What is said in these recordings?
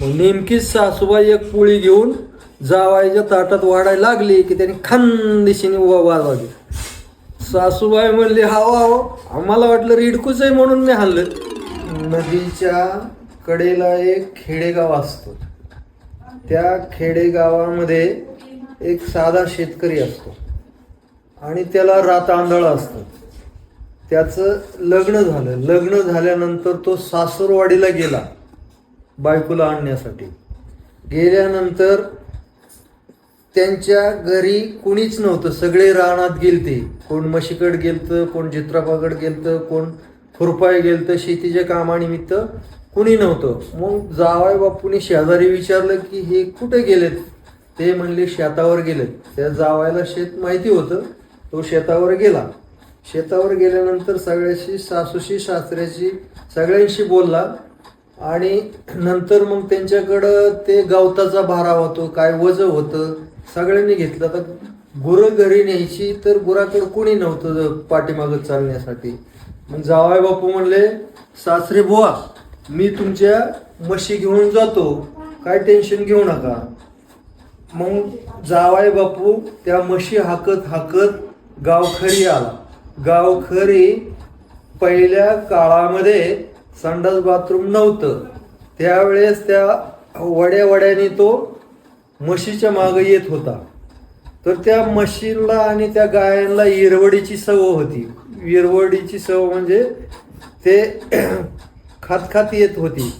नेमकीच सासूबाई एक पोळी घेऊन जावायच्या ताटात वाढायला लागली की त्याने खानदेशीने उभा वाजवली. सासूबाई म्हणली हाव हाव आम्हाला वाटलं रिडकूच आहे म्हणून मी हल्लं नदीच्या कडेला एक खेडेगाव असतो. त्या खेडेगावामध्ये एक साधा शेतकरी असतो आणि त्याला रात आंधळ असतं. त्याचं लग्न झालं. लग्न झाल्यानंतर तो सासूरवाडीला गेला. बायकोला आणण्यासाठी. गेल्यानंतर त्यांच्या घरी कुणीच नव्हतं. सगळे रानात गेलते. कोण म्हशीकड गेलतं कोण चित्रापाकड गेलतं कोण खुरपाय गेलतं शेतीच्या कामानिमित्त कुणी नव्हतं. मग जावाय बापूने शेजारी विचारलं की हे कुठे गेलेत? ते म्हणले शेतावर गेलेत. त्या जावायला शेत माहिती होतं. तो शेतावर गेला. शेतावर गेल्यानंतर सगळ्याशी सासूशी सासऱ्याशी सगळ्यांशी बोलला. आणि नंतर मग त्यांच्याकडं ते गवताचा भारा होतो काय वज होतं सगळ्यांनी घेतलं. तर गुरं घरी न्यायची तर गुराकडं कोणी नव्हतं पाठीमागं चालण्यासाठी. मग जावाय बापू म्हणले सासरे बुवा मी तुमच्या म्हशी घेऊन जातो काय टेन्शन घेऊ नका. मग जावाय बापू त्या म्हशी हाकत हाकत गावखरी आला. गावखरी पहिल्या काळामध्ये संडास बाथरूम नव्हतं. त्यावेळेस त्या वड्या वड्याने तो म्हशीच्या मागं येत होता. तर त्या म्हशीला आणि त्या गायांना इरवडीची सव होती. इरवडीची सव म्हणजे ते खात खात येत होती.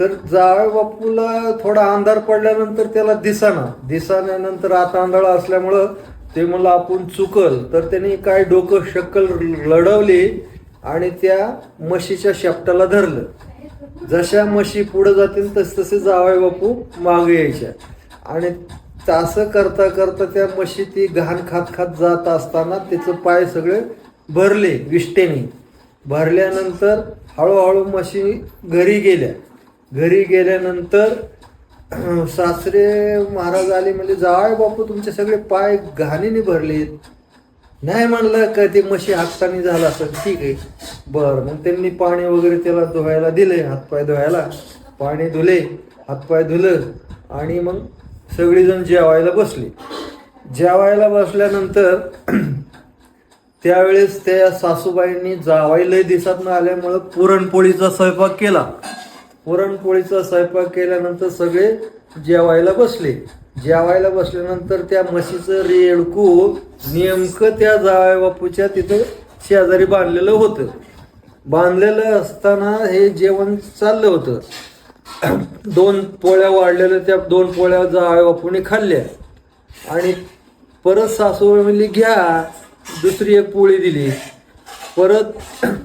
तर जावळ बापूला थोडा अंधार पडल्यानंतर त्याला दिसाना. दिसाण्यानंतर आता आंधळा असल्यामुळं ते मला आपण चुकल. तर त्यांनी काय डोकं शक्कल लढवली आणि त्या म्हशीच्या शेपटाला धरलं. जशा म्हशी पुढं जातील तस तसे जावळ बापू मागे यायच्या. आणि असं करता करता त्या म्हशी ती घाण खात खात जात असताना तिचं पाय सगळे भरले विष्टेने भरल्यानंतर हळूहळू म्हशी घरी गेल्या. घरी गेल्यानंतर सासरे महाराज आले म्हणजे जावाय बापू तुमचे सगळे पाय घाणीने भरलेत. नाही म्हणलं का ते म्हशी हाताने झालं असं. ठीक आहे. बरं मग त्यांनी पाणी वगैरे त्याला धुवायला दिले हातपाय धुवायला. पाणी धुले हातपाय धुलं आणि मग सगळीजण जेवायला बसले. जेवायला बसल्यानंतर त्यावेळेस त्या सासूबाईंनी जावाई लय न आल्यामुळं पुरणपोळीचा स्वयंपाक केला. पुरणपोळीचा स्वयंपाक केल्यानंतर सगळे जेवायला बसले. जेवायला बसल्यानंतर त्या म्हशीचं रेडकू नेमकं त्या जावया बापूच्या तिथं शेजारी बांधलेलं होतं. बांधलेलं असताना हे जेवण चाललं होतं. दोन पोळ्या वाढलेल्या त्या दोन पोळ्या जावया बापूने खाल्ल्या. आणि परत सासू म्हणली घ्या. दुसरी एक पोळी दिली. परत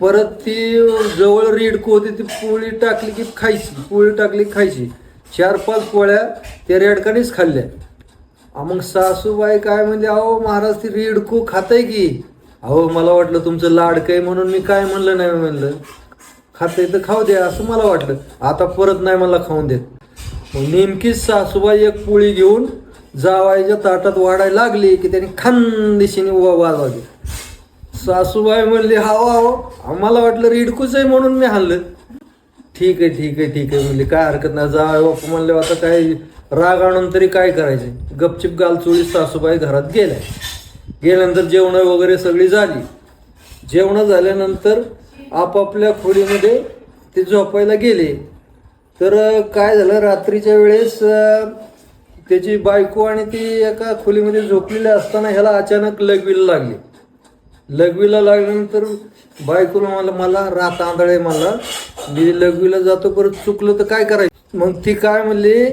परत ती जवळ रेडकू होती ती पोळी टाकली की खायची पोळी टाकली की खायची. चार पाच पोळ्या त्या रेडकानेच खाल्ल्या मग सासूबाई काय म्हणजे अहो महाराज ती रेडकू खाताय की. अहो मला वाटलं तुमचं लाडकं आहे म्हणून मी काय म्हणलं नाही म्हणलं. खाते तर खाऊ द्या असं मला वाटलं. आता परत नाही मला खाऊन देत. मग नेमकीच सासूबाई एक पोळी घेऊन जावायच्या ताटात वाढायला लागली की त्याने खानदेशीने उभा वाजवली. सासूबाई म्हणली हाव हाव आम्हाला वाटलं रिडकूच आहे म्हणून मी हल्लं ठीक आहे ठीक आहे ठीक आहे म्हणली. काय हरकत नाही जा बापू म्हणले आता काय राग आणून तरी काय करायचे? गपचिप गालचोळी सासूबाई घरात गेल्या. गेल्यानंतर जेवणं वगैरे सगळी झाली. जेवणं झाल्यानंतर आपापल्या खोलीमध्ये ते झोपायला गेले. तर काय झालं रात्रीच्या वेळेस त्याची बायको आणि ती एका खोलीमध्ये झोपलेली असताना ह्याला अचानक लगविल लागली. लघवीला लागल्यानंतर बायकोला मला मला रात आंधळे मला मी लघवीला जातो परत चुकलं तर काय करायचं? मग ती काय म्हणली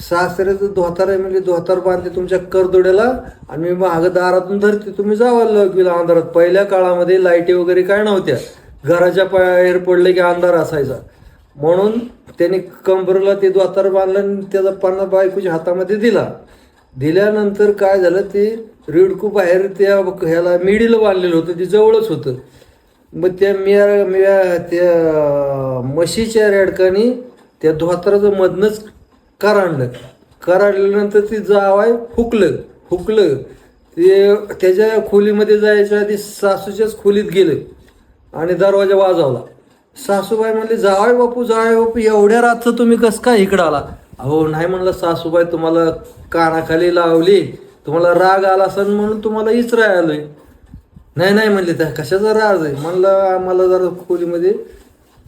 सासऱ्याचं धोतार आहे म्हणजे धोतार बांधते तुमच्या करदोड्याला आणि मी मागं दारातून धरते. तुम्ही जावा लघवीला अंधारात. पहिल्या काळामध्ये लाईटी वगैरे काय नव्हत्या. घराच्या बाहेर पडले की अंधार असायचा. म्हणून त्याने कंबरला ते द्वातार बांधलं आणि त्याचा पन्ना बायकोच्या हातामध्ये दिला. दिल्यानंतर काय झालं ते रिडकू बाहेर त्या ह्याला मिडीला बांधलेलं होतं ते जवळच होतं. मग त्या मिया मिया त्या म्हशीच्या रेडकानी त्या धोत्राचं मधनंच कराडलं कराडल्यानंतर ती जावाय फुकलं फुकलं ते त्याच्या खोलीमध्ये जायच्या आधी सासूच्याच खोलीत गेलं आणि दरवाजा वाजवला. सासूबाई म्हणले जावाय बापू जावाय बापू एवढ्या रातचं तुम्ही कसं काय इकडं आला? अहो नाही म्हणलं सासूबाई तुम्हाला कानाखाली लावली. तुम्हाला राग आला असन म्हणून तुम्हाला इचराय आलोय. नाही नाही म्हणले त्या कशाचा राग आहे? म्हणलं आम्हाला जरा खोलीमध्ये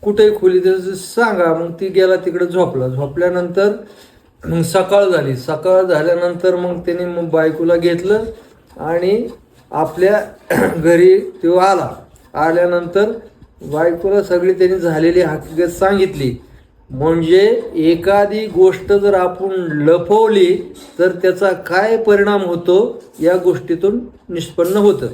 कुठेही खोली तर सांगा. मग ती गेला तिकडे झोपला. झोपल्यानंतर मग सकाळ झाली. सकाळ झाल्यानंतर मग त्याने मग बायकोला घेतलं आणि आपल्या घरी तो आला. आल्यानंतर बायकोला सगळी त्यांनी झालेली हकीकत सांगितली. म्हणजे एखादी गोष्ट जर आपण लपवली तर त्याचा काय परिणाम होतो या गोष्टीतून निष्पन्न होतं.